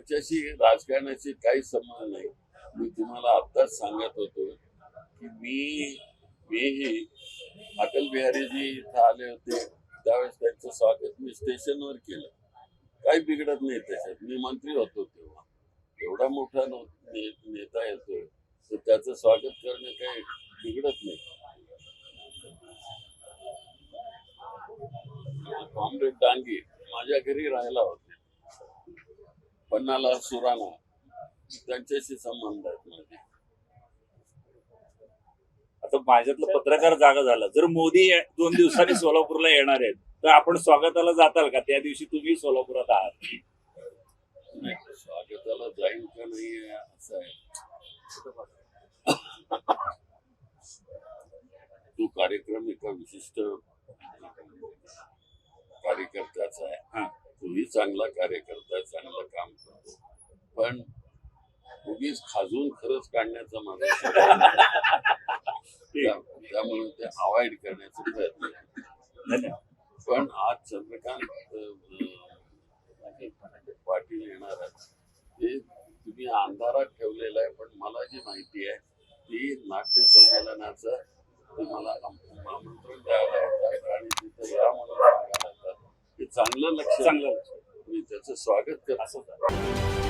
त्याच्याशी राजकारणाशी काही संबंध नाही. मी तुम्हाला आत्ताच सांगत होतो की मी मीही अटल बिहारीजी इथं आले होते. त्यावेळेस त्यांचं स्वागत मी स्टेशनवर केलं. काही बिघडत नाही त्याच्यात. मी मंत्री होतो तेव्हा. एवढा मोठा ने- नेता येतोय. तर त्याचं स्वागत करणं काही बिघडत नाही. कॉम्रेड डांगे माझ्या घरी राहायला होते. पन्नाला सुराणा. त्यांच्याशी संबंध आहेत माझे. आता माझ्यातलं पत्रकार जागा झाला. जर मोदी दोन दिवसांनी सोलापूरला येणार आहेत तर आपण स्वागताला जाताल का? त्या दिवशी तुम्ही सोलापुरात आहात. नाही, स्वागताला जाईल का नाही असं आहे. तो कार्यक्रम एका विशिष्ट कार्यकर्त्याचा आहे. हा. तोही चांगला कार्यकर्ता चांगलं पण उगीच खाजून खरंच काढण्याचा माझा त्यामुळे ते अवॉइड करण्याचा प्रयत्न पण आज चंद्रकांत पाटील येणार ते तुम्ही अंधारात ठेवलेलं आहे पण मला जी माहिती आहे ती नाट्य संमेलनाचं तुम्हाला आम- आमंत्रण द्यायला होतं आणि तिथं या म्हणून सांगायला होतं. हे चांगलं लक्ष चांगलं मी त्याचं स्वागत करतो. असं.